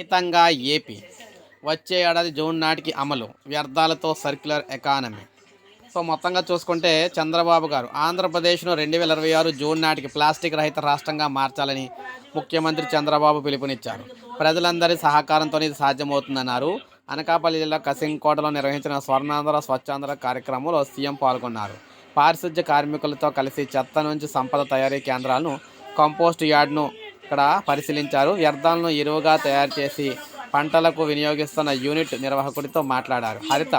హితంగా AP. వచ్చే ఏడాది June నాటికి అమలు. వ్యర్థాలతో సర్క్యులర్ ఎకానమీ. సో మొత్తంగా చూసుకుంటే చంద్రబాబు గారు ఆంధ్రప్రదేశ్ను రెండు వేల ఇరవై ఆరు జూన్ నాటికి ప్లాస్టిక్ రహిత రాష్ట్రంగా మార్చాలని ముఖ్యమంత్రి చంద్రబాబు పిలుపునిచ్చారు. ప్రజలందరి సహకారంతో ఇది సాధ్యమవుతుందన్నారు. అనకాపల్లి జిల్లా కసింకోటలో నిర్వహించిన స్వర్ణాంధ్ర స్వచ్ఛాంధ్ర కార్యక్రమంలో సీఎం పాల్గొన్నారు. పారిశుధ్య కార్మికులతో కలిసి చెత్త నుంచి సంపద తయారీ కేంద్రాలను కంపోస్ట్ యార్డ్ను ఇక్కడ పరిశీలించారు. వ్యర్థాలను ఎరువుగా తయారు చేసి పంటలకు వినియోగిస్తున్న యూనిట్ నిర్వాహకుడితో మాట్లాడారు. హరిత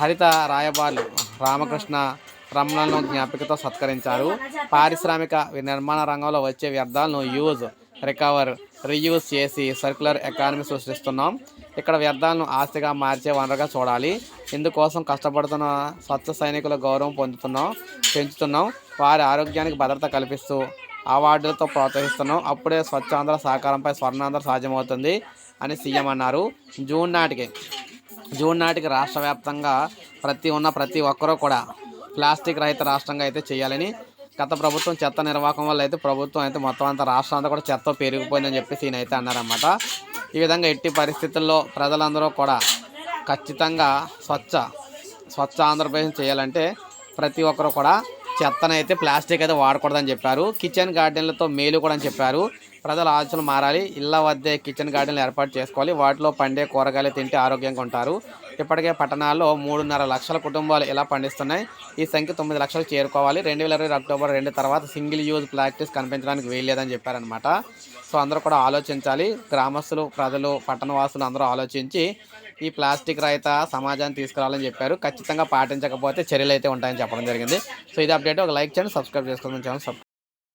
హరిత రాయబారులు రామకృష్ణ రమణలను జ్ఞాపికతో సత్కరించారు. పారిశ్రామిక నిర్మాణ రంగంలో వచ్చే వ్యర్థాలను యూజ్ రికవర్ రీయూజ్ చేసి సర్క్యులర్ ఎకానమీ సృష్టిస్తున్నాం. ఇక్కడ వ్యర్థాలను ఆస్తిగా మార్చే వనరుగా చూడాలి. ఇందుకోసం కష్టపడుతున్న స్వచ్ఛ సైనికుల గౌరవం పొందుతున్నాం పెంచుతున్నాం. వారి ఆరోగ్యానికి భద్రత కల్పిస్తూ అవార్డులతో ప్రోత్సహిస్తున్నాం. అప్పుడే స్వచ్ఛాంధ్ర సహకారంపై స్వర్ణాంధ్ర సాధ్యమవుతుంది అని సీఎం అన్నారు. జూన్ నాటికి జూన్ నాటికి రాష్ట్ర వ్యాప్తంగా ప్రతి ఉన్న ప్రతి ఒక్కరూ కూడా ప్లాస్టిక్ రహిత రాష్ట్రంగా అయితే చేయాలని గత ప్రభుత్వం చెత్త నిర్వాహకం వల్ల అయితే ప్రభుత్వం అయితే మొత్తం అంతా రాష్ట్రం అంతా కూడా చెత్త పెరిగిపోయిందని చెప్పేసి ఈయన అయితే అన్నారన్నమాట. ఈ విధంగా ఎట్టి పరిస్థితుల్లో ప్రజలందరూ కూడా ఖచ్చితంగా స్వచ్ఛ స్వచ్ఛ ఆంధ్రప్రదేశ్ చేయాలంటే ప్రతి ఒక్కరు కూడా చెత్తనైతే ప్లాస్టిక్ అయితే వాడకూడదని చెప్పారు. కిచెన్ గార్డెన్లతో మేలు కూడా అని చెప్పారు. ప్రజల ఆలోచన మారాలి. ఇళ్ళ వద్దే కిచెన్ గార్డెన్లు ఏర్పాటు చేసుకోవాలి. వాటిలో పండే కూరగాయలు తింటే ఆరోగ్యంగా ఉంటారు. ఇప్పటికే పట్టణాల్లో మూడున్నర లక్షల కుటుంబాలు ఇలా పండిస్తున్నాయి. ఈ సంఖ్య తొమ్మిది లక్షలు చేరుకోవాలి. రెండు వేల ఇరవై అక్టోబర్ రెండు తర్వాత సింగిల్ యూజ్ ప్లాస్టిక్స్ కనిపించడానికి వీల్లేదని చెప్పారనమాట సో అందరూ కూడా ఆలోచించాలి. గ్రామస్తులు ప్రజలు పట్టణవాసులు అందరూ ఆలోచించి ఈ ప్లాస్టిక్ రహిత సమాజాన్ని తీసుకురావాలని చెప్పారు. ఖచ్చితంగా పాటించకపోతే చర్యలు అయితే ఉంటాయని చెప్పడం జరిగింది. సో ఇది అప్డేట్. ఒక లైక్ చేయండి సబ్స్క్రైబ్ చేసుకోవాలని ఛానల్